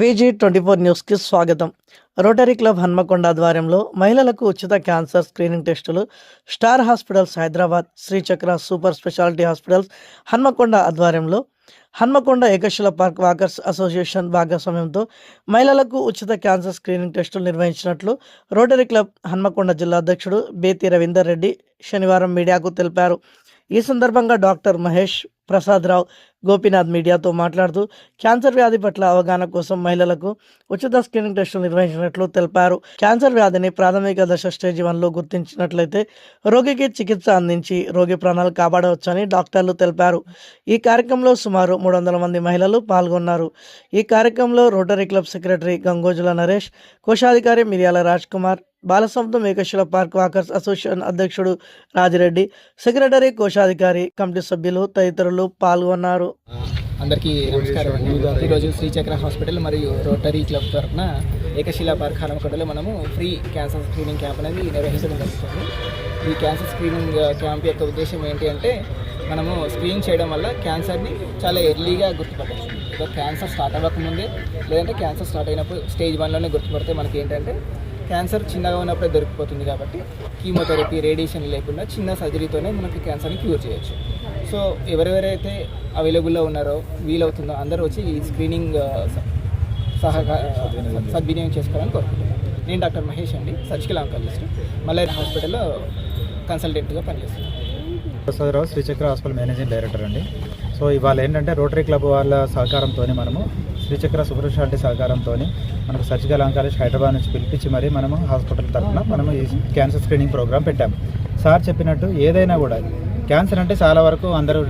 VG twenty four న్యూస్కి స్వాగతం. Rotary club Hanamkonda ఆధ్వర్యంలో మహిళలకు ఉచిత క్యాన్సర్ స్క్రీనింగ్ టెస్టులు star hospitals Hyderabad Srichakra super speciality hospitals Hanamkonda ఆధ్వర్యంలో Hanamkonda Ekashila park walkers association భాగస్వామ్యంతో మహిళలకు ఉచిత క్యాన్సర్ స్క్రీనింగ్ టెస్టులు నిర్వహించినట్లు రోటరీ క్లబ్ హన్మకొండ జిల్లా అధ్యక్షుడు బేతి రవీందర్ రెడ్డి శనివారం మీడియాకు తెలిపారు. ఈ సందర్భంగా డాక్టర్ మహేష్ ప్రసాదరావు గోపీనాథ్ మీడియాతో మాట్లాడుతూ క్యాన్సర్ వ్యాధి పట్ల అవగాహన కోసం మహిళలకు ఉచిత స్క్రీనింగ్ టెస్టులు నిర్వహించినట్లు తెలిపారు. క్యాన్సర్ వ్యాధిని ప్రాథమిక దశ స్టేజ్ వన్లో గుర్తించినట్లయితే రోగికి చికిత్స అందించి రోగి ప్రాణాలు కాపాడవచ్చని డాక్టర్లు తెలిపారు. ఈ కార్యక్రమంలో సుమారు మూడు వందల మంది మహిళలు పాల్గొన్నారు. ఈ కార్యక్రమంలో rotary club secretary Gangojula Naresh కోశాధికారి Miryala Raj Kumar Balasamudram Ekashila park walkers association అధ్యక్షుడు రాజిరెడ్డి సెక్రటరీ కోశాధికారి కమిటీ సభ్యులు తదితరులు పాల్గొన్నారు. అందరికీ నమస్కారం ఈరోజు శ్రీచక్ర హాస్పిటల్ మరియు రోటరీ క్లబ్ తరఫున ఏకశిలా పార్క్ హనుమకొండలో మనము ఫ్రీ క్యాన్సర్ స్క్రీనింగ్ క్యాంప్ అనేది నిర్వహించడం జరుగుతుంది. ఈ క్యాన్సర్ స్క్రీనింగ్ క్యాంప్ యొక్క ఉద్దేశం ఏంటి అంటే మనము స్క్రీన్ చేయడం వల్ల క్యాన్సర్ని చాలా ఎర్లీగా గుర్తుపట్టచ్చు. క్యాన్సర్ స్టార్ట్ అవ్వకముందే లేదంటే క్యాన్సర్ స్టార్ట్ అయినప్పుడు స్టేజ్ వన్లోనే గుర్తుపడితే మనకి ఏంటంటే క్యాన్సర్ చిన్నగా ఉన్నప్పుడే దొరికిపోతుంది కాబట్టి కీమోథెరపీ రేడియేషన్ లేకుండా చిన్న సర్జరీతోనే మనకి క్యాన్సర్ని క్యూర్ చేయొచ్చు. సో ఎవరెవరైతే అవైలబుల్లో ఉన్నారో వీలవుతుందో అందరూ వచ్చి ఈ స్క్రీనింగ్ సహకార సద్వినియోగం చేసుకోవాలని కోరుకుంటున్నాను. నేను డాక్టర్ మహేష్ అండి సర్జికల్ ఆంకాలజిస్ట్ మల్లయ్య హాస్పిటల్లో కన్సల్టెంట్గా పనిచేస్తున్నాను. Prasadarao Srichakra hospital managing director అండి. సో ఇవాళ ఏంటంటే రోటరీ క్లబ్ వాళ్ళ సహకారంతో మనము శ్రీచక్ర సూపర్ స్పెషాలిటీ సహకారంతో మనకు సర్జికల్ ఆంకాలజీ హైదరాబాద్ నుంచి పిలిపించి మరి మనము హాస్పిటల్ తరఫున మనము ఈ క్యాన్సర్ స్క్రీనింగ్ ప్రోగ్రామ్ పెట్టాము. సార్ చెప్పినట్టు ఏదైనా కూడా క్యాన్సర్ అంటే చాలా వరకు అందరూ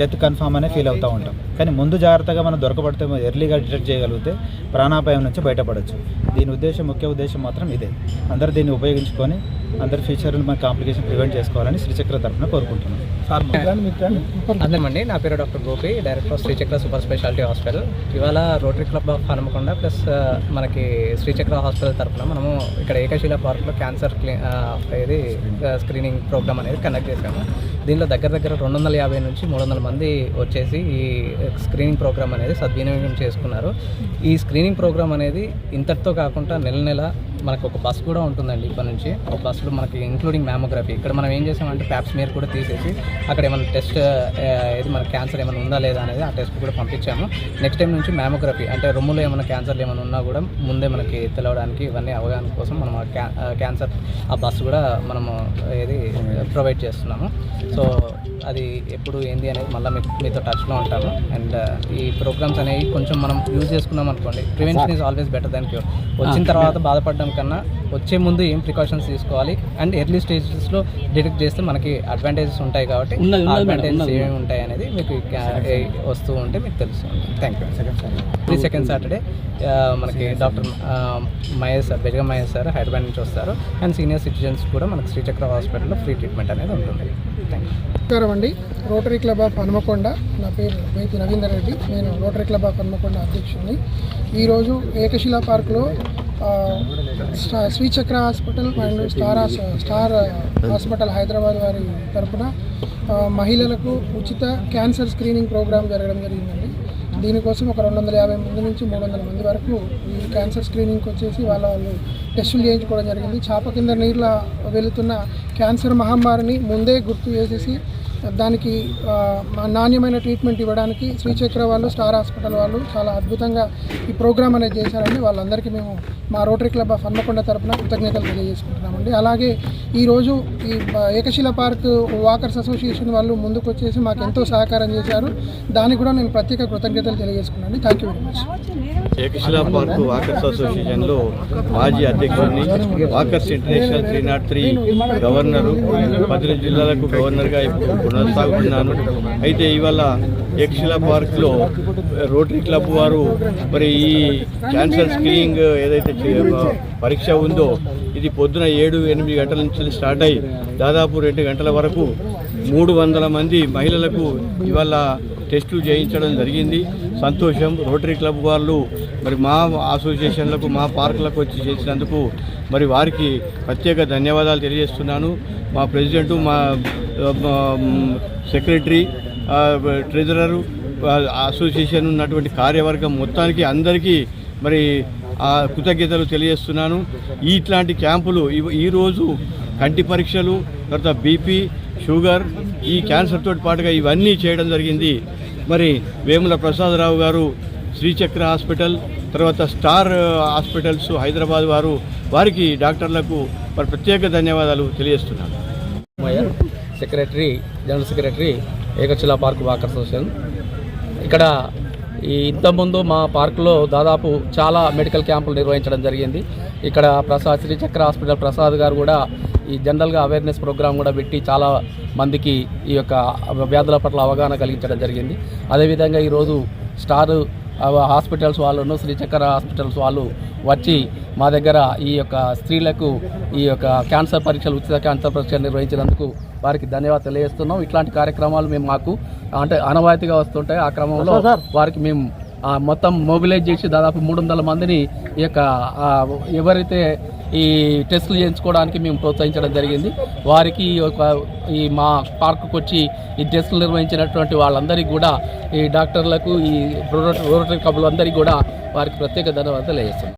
డెత్ కన్ఫామ్ అనే ఫీల్ అవుతూ ఉంటాం. కానీ ముందు జాగ్రత్తగా మనం దొరకబడితే ఎర్లీగా డిటెక్ట్ చేయగలిగితే ప్రాణాపాయం నుంచి బయటపడవచ్చు దీని ఉద్దేశం ముఖ్య ఉద్దేశం మాత్రం ఇదే. అందరూ దీన్ని ఉపయోగించుకొని అందరి ఫ్యూచర్లో మన కాంప్లికేషన్ ప్రివెంట్ చేసుకోవాలని శ్రీచక్ర తరఫున కోరుకుంటున్నాను సార్ అందమండి నా పేరు doctor Gopi director of Srichakra super speciality hospital. ఇవాళ rotary club of Hanumakonda plus మనకి శ్రీచక్ర హాస్పిటల్ తరఫున మనము ఇక్కడ ఏకశిల పార్క్లో క్యాన్సర్ క్లీ ఇది స్క్రీనింగ్ ప్రోగ్రామ్ అనేది కండక్ట్ చేశాము. దీనిలో దగ్గర దగ్గర రెండు వందల యాభై నుంచి మూడు వందల మంది వచ్చేసి ఈ స్క్రీనింగ్ ప్రోగ్రామ్ అనేది సద్వినియోగం చేసుకున్నారు. ఈ స్క్రీనింగ్ ప్రోగ్రామ్ అనేది ఇంతటితో కాకుండా నెల నెల మనకు ఒక బస్ కూడా ఉంటుందండి ఇక్కడ నుంచి. ఒక బస్సులో మనకి ఇంక్లూడింగ్ మ్యామోగ్రఫీ ఇక్కడ మనం ఏం చేసామంటే ప్యాప్స్ మీరు కూడా తీసేసి అక్కడ ఏమైనా టెస్ట్ ఏది మన క్యాన్సర్ ఏమైనా ఉందా లేదా అనేది ఆ టెస్ట్ కూడా పంపించాము. నెక్స్ట్ టైం నుంచి మ్యామోగ్రఫీ అంటే రొమ్ములో ఏమైనా క్యాన్సర్లు ఏమైనా ఉన్నా కూడా ముందే మనకి తెలవడానికి ఇవన్నీ అవగాహన కోసం మనం ఆ క్యా ఆ క్యాన్సర్ ఆ బస్సు కూడా మనము ఏది ప్రొవైడ్ చేస్తున్నాము. సో అది ఎప్పుడు ఏంది అనేది మళ్ళీ మీతో టచ్లో ఉంటాము. అండ్ ఈ ప్రోగ్రామ్స్ అనేవి కొంచెం మనం యూజ్ చేసుకున్నాం అనుకోండి prevention is always better than cure వచ్చిన తర్వాత బాధపడడం కన్నా వచ్చే ముందు ఏం ప్రికాషన్స్ తీసుకోవాలి? అండ్ ఎర్లీ స్టేజెస్లో డిటెక్ట్ చేస్తే మనకి అడ్వాంటేజెస్ ఉంటాయి కాబట్టి అడ్వాంటేజెస్ ఏమేమి ఉంటాయి అనేది మీకు వస్తూ ఉంటే మీకు తెలుస్తుంది thank you three second Saturday. మనకి doctor Mahesh sir Bejaga Mahesh sir Hyderabad నుంచి వస్తారు. అండ్ సీనియర్ సిటిజన్స్ కూడా మనకి శ్రీచక్ర హాస్పిటల్లో ఫ్రీ ట్రీట్మెంట్ అనేది ఉంటుంది. నమస్కారం అండి. Rotary club of Hanumakonda. నా పేరు వైపు రవీందర్ రెడ్డి. నేను రోటరీ క్లబ్ ఆఫ్ హనుమకొండ అధ్యక్షుడిని. ఈరోజు ఏకశిలా పార్క్లో Srichakra hospital and star star hospital Hyderabad వారి తరపున మహిళలకు ఉచిత క్యాన్సర్ స్క్రీనింగ్ ప్రోగ్రాం జరగడం జరిగిందండి. దీనికోసం ఒక రెండు వందల యాభై మంది నుంచి మూడు వందల మంది వరకు ఈ క్యాన్సర్ స్క్రీనింగ్కి వచ్చేసి వాళ్ళ వాళ్ళు టెస్టులు చేయించుకోవడం జరిగింది. చాప కింద నీళ్ళ వెళుతున్న క్యాన్సర్ మహమ్మారిని ముందే గుర్తు చేసేసి దానికి నాణ్యమైన ట్రీట్మెంట్ ఇవ్వడానికి శ్రీచక్ర వాళ్ళు స్టార్ హాస్పిటల్ వాళ్ళు చాలా అద్భుతంగా ఈ ప్రోగ్రామ్ అనేది చేశారండి. వాళ్ళందరికీ మేము మా రోటరీ క్లబ్ ఆఫ్ హన్మకొండ తరపున కృతజ్ఞతలు తెలియజేసుకుంటున్నామండి. అలాగే ఈరోజు ఈ ఏకశిల పార్క్ వాకర్స్ అసోసియేషన్ వాళ్ళు ముందుకు వచ్చేసి మాకు ఎంతో సహకారం చేశారు. దానికి కూడా నేను ప్రత్యేక కృతజ్ఞతలు తెలియజేసుకున్నాను thank you very much Ekashila park walkers అసోసియేషన్లో మాజీ అధ్యక్షుడిని walkers international three naught three governor పద్దెనిమిది జిల్లాలకు గవర్నర్గా ఇప్పుడు కొనసాగుతున్నాను. అయితే ఇవాళ ఏకశిలా పార్క్లో రోటరీ క్లబ్ వారు మరి ఈ క్యాన్సర్ స్క్రీనింగ్ ఏదైతే పరీక్ష ఉందో ఇది పొద్దున ఏడు ఎనిమిది గంటల నుంచి స్టార్ట్ అయ్యి దాదాపు రెండు గంటల వరకు మూడు వందల మంది మహిళలకు ఇవాళ టెస్టులు చేయించడం జరిగింది. సంతోషం. రోటరీ క్లబ్ వాళ్ళు మరి మా అసోసియేషన్లకు మా పార్కులకు వచ్చి చేసినందుకు మరి వారికి ప్రత్యేక ధన్యవాదాలు తెలియజేస్తున్నాను. మా ప్రెసిడెంటు మా సెక్రటరీ ట్రెజరరు అసోసియేషన్ ఉన్నటువంటి కార్యవర్గం మొత్తానికి అందరికీ మరి కృతజ్ఞతలు తెలియజేస్తున్నాను. ఇట్లాంటి క్యాంపులు ఈరోజు కంటి పరీక్షలు తర్వాత బీపీ షుగర్ ఈ క్యాన్సర్తో పాటుగా ఇవన్నీ చేయడం జరిగింది. మరి వేముల ప్రసాదరావు గారు శ్రీచక్ర హాస్పిటల్ తర్వాత స్టార్ హాస్పిటల్స్ హైదరాబాద్ వారు వారికి డాక్టర్లకు మరి ప్రత్యేక ధన్యవాదాలు తెలియజేస్తున్నాను. Secretary general secretary Ekashila park walker association ఇక్కడ ఈ ఇంతకుముందు మా పార్కులో దాదాపు చాలా మెడికల్ క్యాంపులు నిర్వహించడం జరిగింది. ఇక్కడ ప్రసాద్ శ్రీచక్ర హాస్పిటల్ ప్రసాద్ గారు కూడా ఈ జనరల్గా అవేర్నెస్ ప్రోగ్రామ్ కూడా పెట్టి చాలా మందికి ఈ యొక్క వ్యాధుల పట్ల అవగాహన కలిగించడం జరిగింది. అదేవిధంగా ఈరోజు స్టార్ హాస్పిటల్స్ వాళ్ళను శ్రీచక్ర హాస్పిటల్స్ వాళ్ళు వచ్చి మా దగ్గర ఈ యొక్క స్త్రీలకు ఈ యొక్క క్యాన్సర్ పరీక్షలు ఉచిత క్యాన్సర్ పరీక్షలు నిర్వహించినందుకు వారికి ధన్యవాదాలు తెలియజేస్తున్నాం. ఇట్లాంటి కార్యక్రమాలు మేము మాకు అంటే అనవాయితీగా వస్తుంటాయి. ఆ క్రమంలో వారికి మేము మొత్తం మొబిలైజ్ చేసి దాదాపు మూడు వందల మందిని ఈ యొక్క ఎవరైతే ఈ టెస్టులు చేయించుకోవడానికి మేము ప్రోత్సహించడం జరిగింది. వారికి ఒక ఈ మా పార్కుకు వచ్చి ఈ టెస్టులు నిర్వహించినటువంటి వాళ్ళందరికీ కూడా ఈ డాక్టర్లకు ఈ రోటరీ అందరికీ కూడా వారికి ప్రత్యేక ధన్యవాదాలు తెలియజేస్తున్నాం.